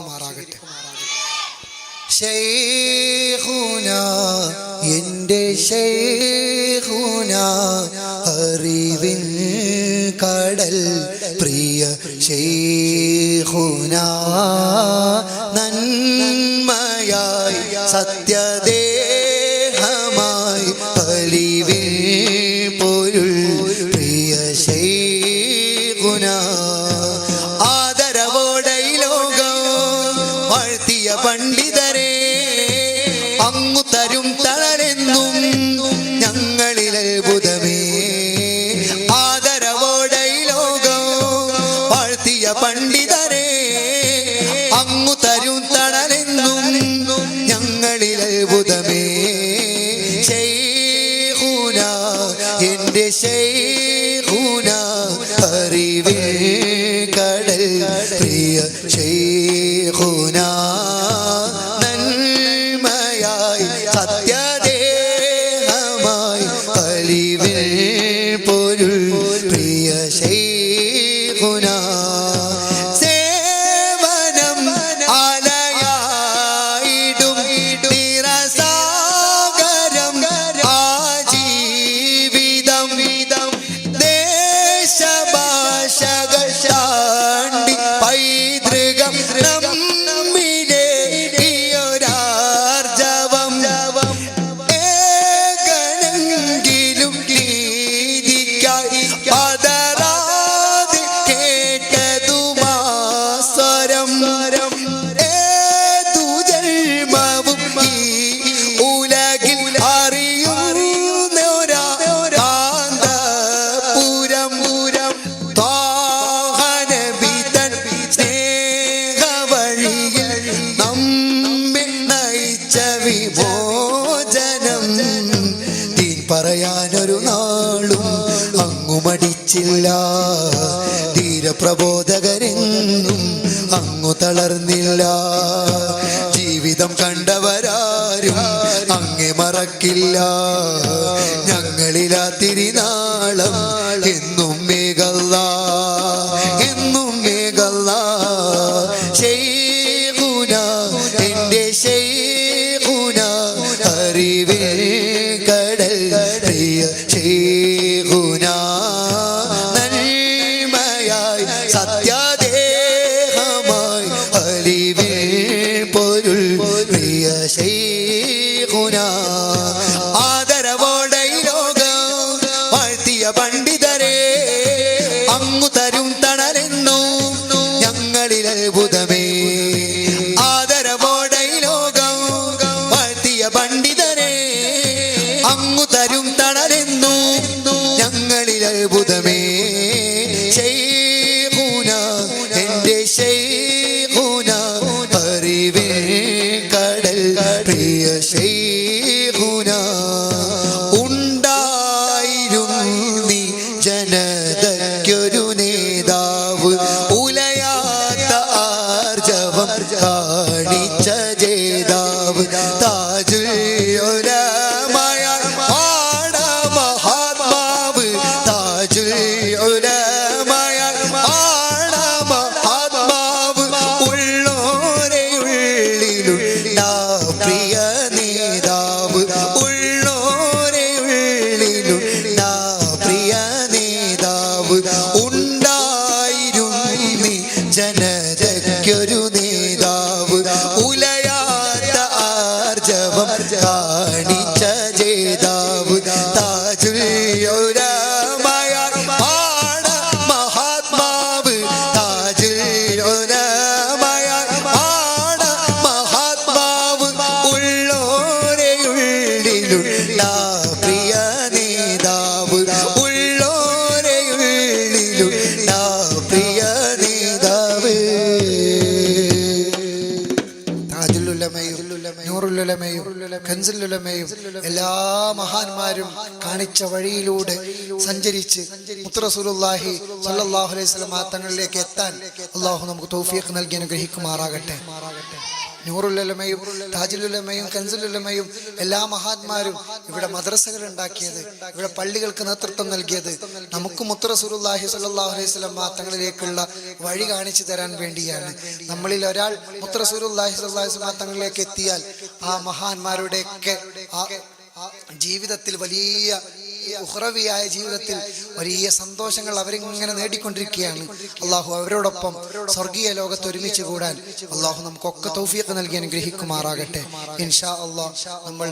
സ്വീകരിക്കുമാറാകട്ടെ ശൈഖുന എന്റെ ശൈഖുന അറിവിൻ കടൽ പ്രിയ ശൈഖുന. வாழ்த்திய பண்டித ഗുണ നന്മയായി സത്യദേഹമായി കലിവിൽ പൊരുൾ. പ്രിയ ശൈ ഗുണ മരിച്ചില്ല ധീരപ്രബോധകരെന്നും അങ്ങു തളർന്നില്ല. ജീവിതം കണ്ടവരാരും അങ്ങെ മറക്കില്ല. ഞങ്ങളിലാ തിരിനാളം കാളവം കാളി അഖിലുലമയും നൂറുലുലമയും കൻസിലുലമയും എല്ലാ മഹാന്മാരും കാണിച്ച വഴിയിലൂടെ സഞ്ചരിച്ച് മുത്തറസുലുല്ലാഹി സല്ലാഹു അലൈഹി സ്വലം തങ്ങളിലേക്ക് എത്താൻ അള്ളാഹു നമുക്ക് തോഫിയൊക്കെ നൽകി അനുഗ്രഹിക്കുമാറാകട്ടെ. മാറാകട്ടെ നൂറുലുലമയും താജുലുലമയും കൻസുലുലമയും എല്ലാ മഹാത്മാരും ഇവിടെ മദ്രസകൾ ഉണ്ടാക്കിയത് ഇവിടെ പള്ളികൾക്ക് നേതൃത്വം നൽകിയത്. നമുക്ക് മുത്തറസുറുല്ലാഹി സല്ലാഹു അലൈഹി സ്വലം തങ്ങളിലേക്കുള്ള വഴി കാണിച്ചു തരാൻ വേണ്ടിയാണ്. നമ്മളിൽ ഒരാൾ മുത്തറസുറുല്ലാഹി സല്ലാഹു സ്വലാ തങ്ങളിലേക്ക് എത്തിയാൽ ആ മഹാന്മാരുടെയൊക്കെ ആ ജീവിതത്തിൽ വലിയ ഉഹ്റവിയായ ജീവിതത്തിൽ വലിയ സന്തോഷങ്ങൾ അവരിങ്ങനെ നേടിക്കൊണ്ടിരിക്കുകയാണ്. അള്ളാഹു അവരോടൊപ്പം സ്വർഗീയ ലോകത്ത് ഒരുമിച്ച് കൂടാൻ അള്ളാഹു നമുക്കൊക്കെ തൗഫീഖ് നൽകി അനുഗ്രഹിക്കുമാറാകട്ടെ. ഇൻഷാ അള്ളാഹ് നമ്മൾ